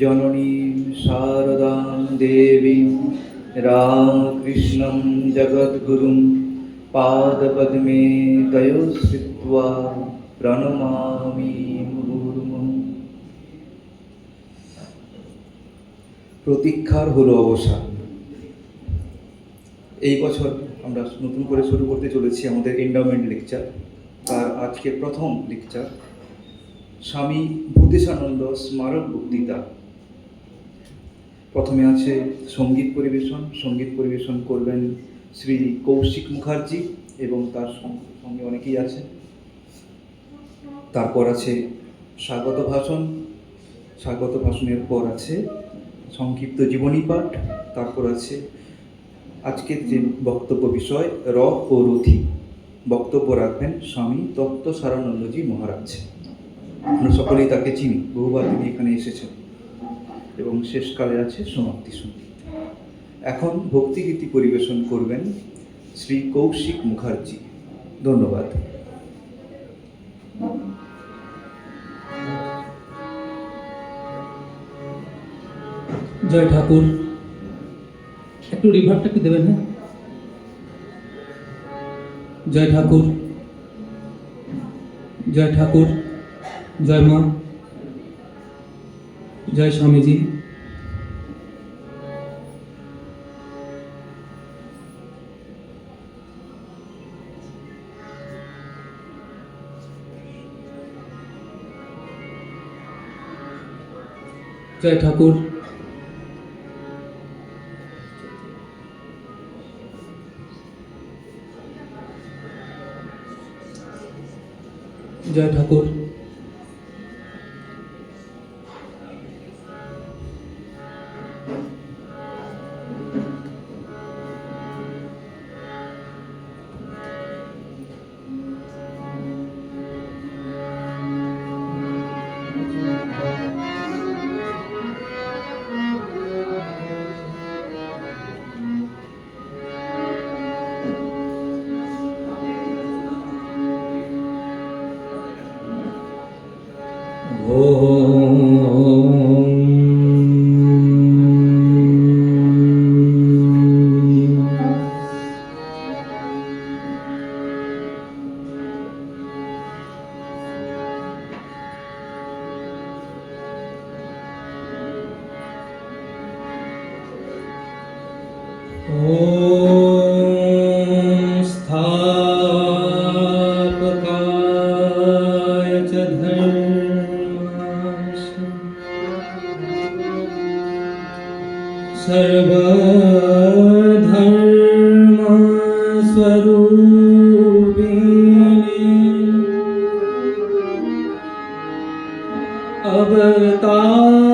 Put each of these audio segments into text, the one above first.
জননী শারদা দেবী রামকৃষ্ণ জগদ্গুরু পাদপদ্মে দয়োস্থিত্বা প্রণমামি প্রতীক্ষার হল অবসান। এই বছর আমরা নতুন করে শুরু করতে চলেছি আমাদের এন্ডাউমেন্ট লেকচার আর আজকে প্রথম লেকচার স্বামী ভূতেশানন্দ স্মারক বক্তৃতা। প্রথমে আছে সংগীত পরিবেশন। সংগীত পরিবেশন করবেন শ্রী কৌশিক মুখার্জি এবং তার সঙ্গে অনেকেই আছেন তারপর আছে স্বাগত ভাষণ। স্বাগত ভাষণের পর আছে সংক্ষিপ্ত জীবনী পাঠ। তারপর আছে আজকের যে বক্তব্য বিষয় র ও রথি। বক্তব্য রাখবেন স্বামী তত্ত্ব সারানন্দজি মহারাজ। আমরা সকলেই তাকে চিনি। বহুবার তিনি এখানে এসেছেন। এবং শেষকালে আছে সমাপ্তি সংগীত এখন ভক্তিগীতি পরিবেশন করবেন শ্রী কৌশিক মুখার্জি। ধন্যবাদ। জয় ঠাকুর। একটু রিভার্বটা কি দেবেন হ্যাঁ? জয় ঠাকুর। জয় ঠাকুর। জয় মা জয় স্বামীজি জয় ঠাকুর জয় ঠাকুর Oh. અવતાર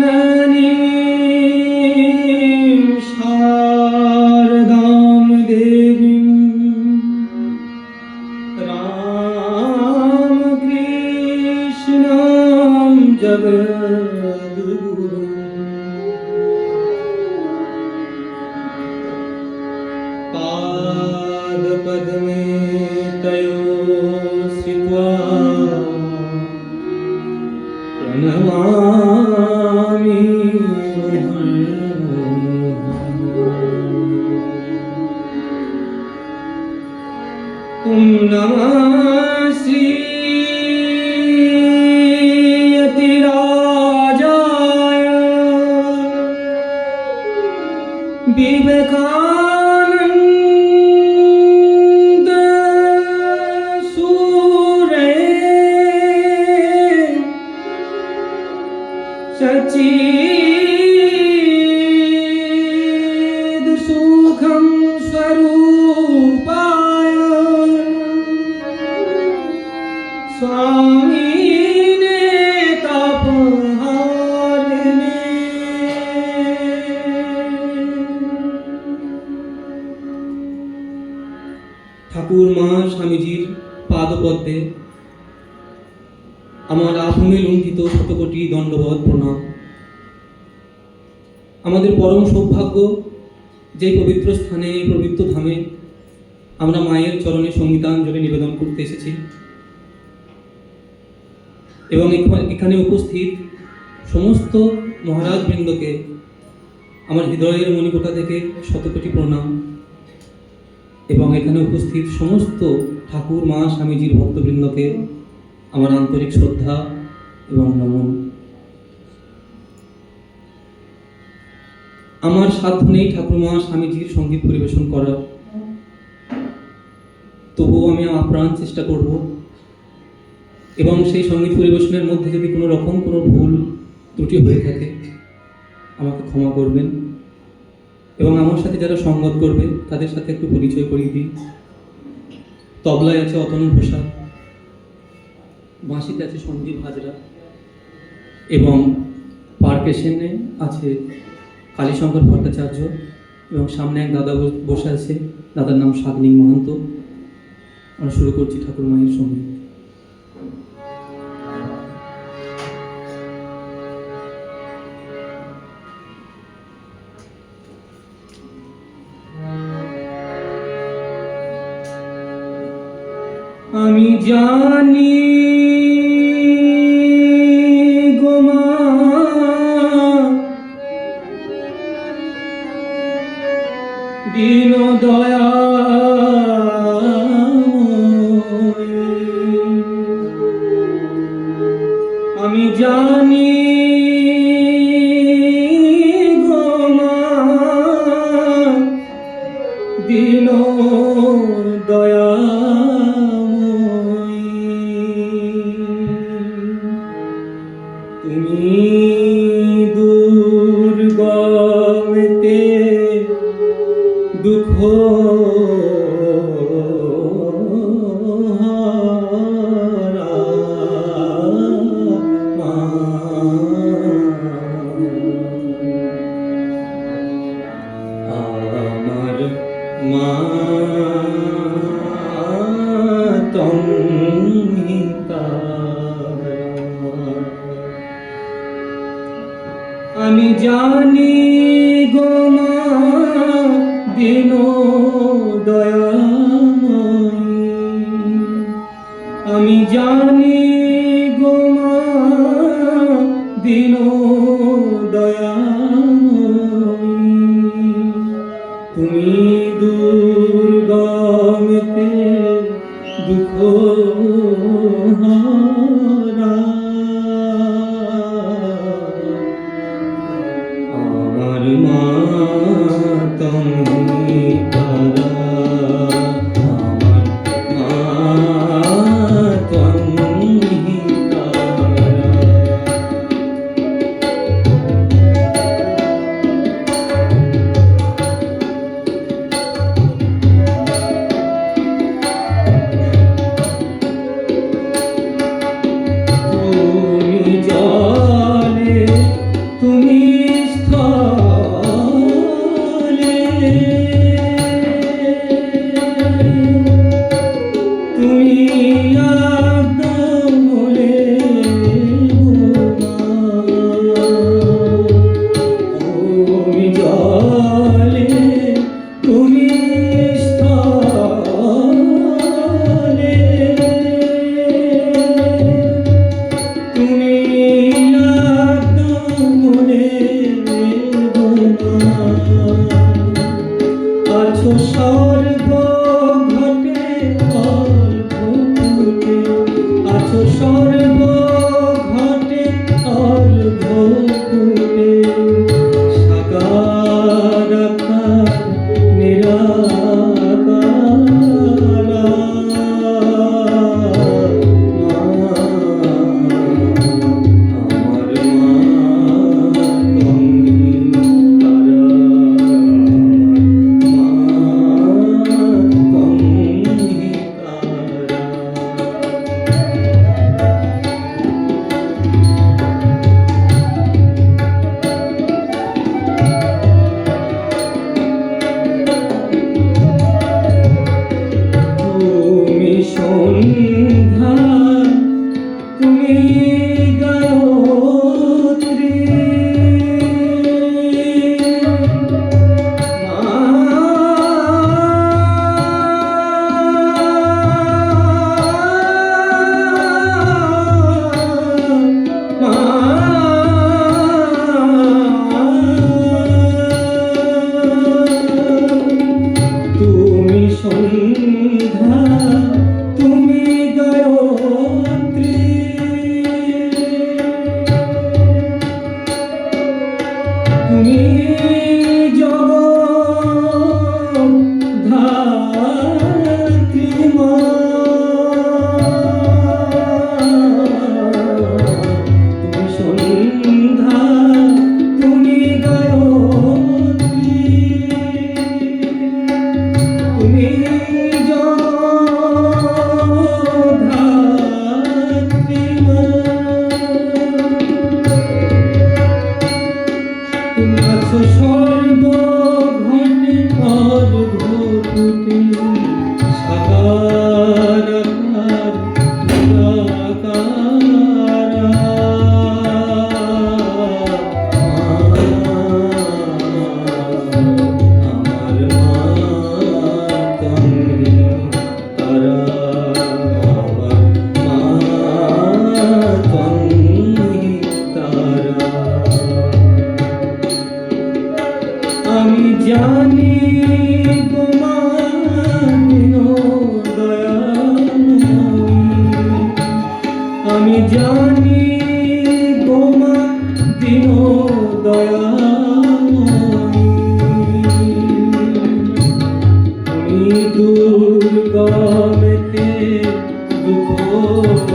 la la सुखं स्वरूपाय। स्वामी ঠাকুর মা স্বামীজির পাদপদ্মে আমার আফমে লুণ্ঠিত শতকোটি দণ্ডবধ প্রণাম। আমাদের পরম সৌভাগ্য যে পবিত্র স্থানে এই পবিত্র ধামে আমরা মায়ের চরণে সঙ্গীতাঞ্জলি নিবেদন করতে এসেছি। এবং এখা- এখানে উপস্থিত সমস্ত মহারাজ বৃন্দকে আমার হৃদয়ের মণিকোটা থেকে শতকোটি প্রণাম। এবং এখানে উপস্থিত সমস্ত ঠাকুর, মা, স্বামীজির ভক্তবৃন্দকে আমার আন্তরিক শ্রদ্ধা এবং নমন। আমার সাধ্য নেই ঠাকুর মা স্বামীজির সংগীত পরিবেশন করার। তবুও আমি আপ্রাণ চেষ্টা করব। এবং সেই সংগীত পরিবেশনের মধ্যে যদি কোনো রকম কোনো ভুল ত্রুটি হয়ে থাকে, আমাকে ক্ষমা করবেন। এবং আমার সাথে যারা সঙ্গত করবে, তাদের সাথে একটু পরিচয় করিয়ে দিই তবলায় আছে অতনু প্রসাদ, বাঁশিতে আছে সঞ্জীব হাজরা, এবং পার্কেশনে আছে কালীশঙ্কর ভট্টাচার্য এবং সামনে এক দাদা বসে আছে। দাদার নাম শাগনিক মহন্ত। আমরা শুরু করছি ঠাকুর মায়ের সঙ্গে। আমি জানি দীন দয়া আমি জানি দিন তুমি দুঃখ আমার মা তুমি আমি জানি দিন You.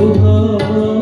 Oh.